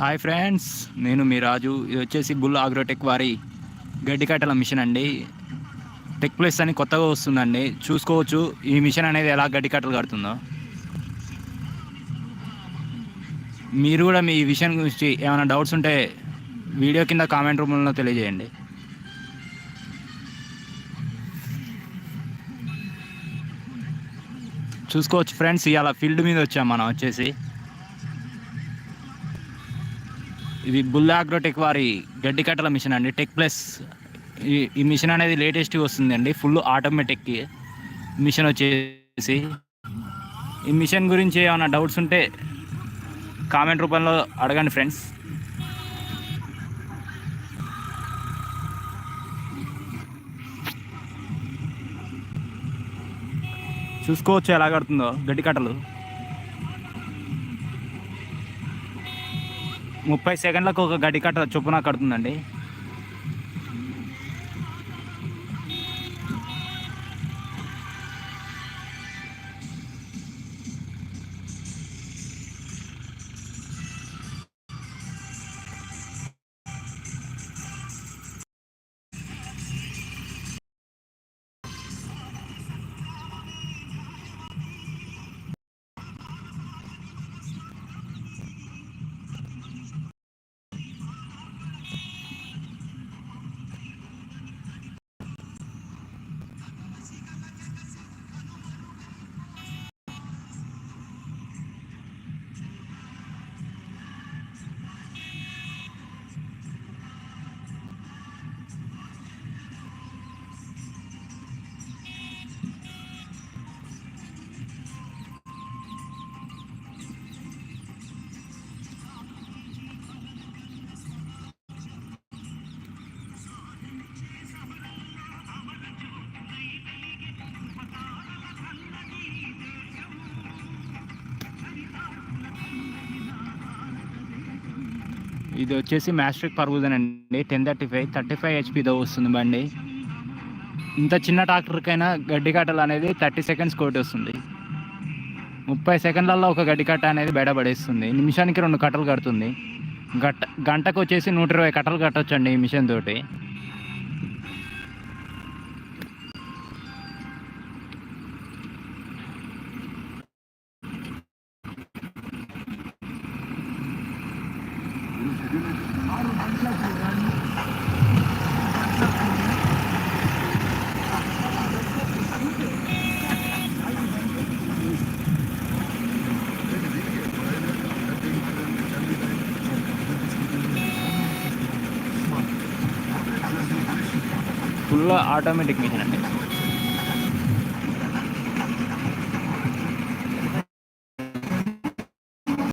Hi friends నేను మీ రాజు. ఇది వచ్చేసి బుల్ ఆగ్రోటెక్ వారి గడ్డి కట్టల మిషన్ అండి. టెక్ ప్లస్ అని కొత్తగా వస్తుందండి. చూసుకోవచ్చు ఈ మిషన్ అనేది ఎలా గడ్డి కట్టలు కడుతుందో. మీరు కూడా మీ విషయం గురించి ఏమైనా డౌట్స్ ఉంటే వీడియో కింద కామెంట్ రూపంలో తెలియజేయండి. చూసుకోవచ్చు ఫ్రెండ్స్ ఇవాళ ఫీల్డ్ మీద వచ్చాం మనం వచ్చేసి. ఇది బుల్ ఆగ్రోటెక్ వారి గడ్డి కట్టల మిషన్ అండి. టెక్ ప్లస్ ఈ ఈ మిషన్ అనేది లేటెస్ట్ వస్తుంది అండి ఫుల్ ఆటోమేటిక్ మిషన్ వచ్చేసి. ఈ మిషన్ గురించి ఏమైనా డౌట్స్ ఉంటే కామెంట్ రూపంలో అడగండి ఫ్రెండ్స్. చూసుకోవచ్చు ఎలా కడుతుందో గడ్డి కట్టలు ముప్పై సెకండ్లకు ఒక గడ్డి కట్ట చొప్పున కడుతుందండి. ఇది వచ్చేసి మ్యాస్ట్రిక్ పర్వూజన్ అండి. Ten thirty five thirty five హెచ్పితో వస్తుంది బండి. ఇంత చిన్న ట్రాక్టర్కైనా గడ్డి కట్టలు అనేది థర్టీ సెకండ్స్ కోటి వస్తుంది. ముప్పై సెకండ్లలో ఒక గడ్డి కట్ట అనేది బయటపడేస్తుంది నిమిషానికి రెండు కట్టలు కడుతుంది. గట్ట గంటకు వచ్చేసి నూట ఇరవై కట్టలు కట్టొచ్చండి ఈ మిషన్ తోటి. ఫుల్ ఆటోమేటిక్ మిషన్ అండి